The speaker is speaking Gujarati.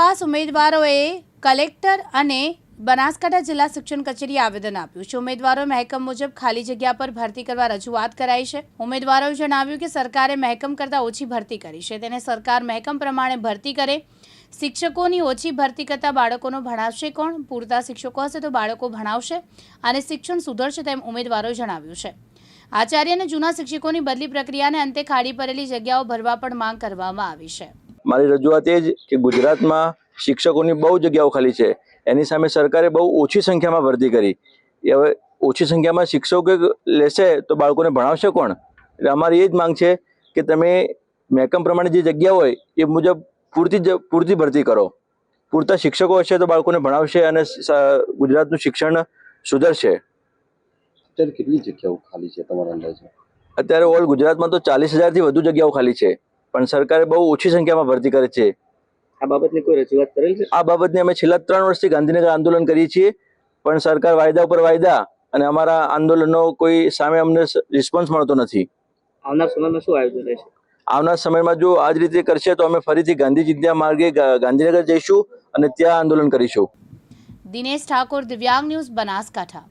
પાસ ઉમેદવારોએ કલેક્ટર અને બનાસકાંઠા જિલ્લા શિક્ષણ કચેરીએ આવેદન આપ્યું છે. ઉમેદવારો મહેકમ મુજબ ખાલી જગ્યા પર ભરતી કરવા રજૂઆત કરાઈ છે. ઉમેદવારોએ જણાવ્યું કે સરકારે મહેકમ કરતાં ઓછી ભરતી કરી છે. તેને સરકાર મહેકમ પ્રમાણે ભરતી કરે. શિક્ષકોની ઓછી ભરતી કરતાં બાળકોનો ભણાવશે કોણ? પૂરતા શિક્ષકો હશે તો બાળકો ભણાવશે અને શિક્ષણ સુધરશે તેમ ઉમેદવારોએ જણાવ્યું છે. આચાર્ય અને જૂના શિક્ષકોની બદલી પ્રક્રિયાને અંતે ખાલી પડેલી જગ્યાઓ ભરવા પણ માંગ કરવામાં આવી છે. મારી રજૂઆત એ જ કે ગુજરાતમાં શિક્ષકોની બહુ જગ્યાઓ ખાલી છે. એની સામે સરકારે બહુ ઓછી સંખ્યામાં ભરતી કરી. એ હવે ઓછી સંખ્યામાં શિક્ષકો લેશે તો બાળકોને ભણાવશે કોણ? એટલે અમારી એ જ માંગ છે કે તમે મહેકમ પ્રમાણે જે જગ્યા હોય એ મુજબ પૂરતી પૂરતી ભરતી કરો. પૂરતા શિક્ષકો હશે તો બાળકોને ભણાવશે અને ગુજરાતનું શિક્ષણ સુધરશે. અત્યારે કેટલી જગ્યાઓ ખાલી છે તમારા અંદાજે અત્યારે ઓલ ગુજરાતમાં તો ચાલીસ હજારથી વધુ જગ્યાઓ ખાલી છે. પણ સરકારે બહુ ઓછી સંખ્યામાં ભરતી કરે છે. આ બાબતની કોઈ રજૂઆત કરેલ છે આ બાબતની અમે છેલ્લા ત્રણ વર્ષથી ગાંધીનગર આંદોલન કરીએ છીએ પણ સરકાર વાયદા ઉપર વાયદા અને અમારા આંદોલનનો કોઈ સામે અમને રિસ્પોન્સ મળતો નથી. આવનાર સમયમાં શું આયોજન રહેશે? આવનાર સમયમાં જો આ જ રીતે કરશે તો અમે ફરીથી ગાંધી ચિંધ્યા માર્ગે ગાંધીનગર જઈશું અને ત્યાં આંદોલન કરીશું. દિનેશ ઠાકોર દિવ્યાંગ ન્યૂઝ બનાસકાંઠા.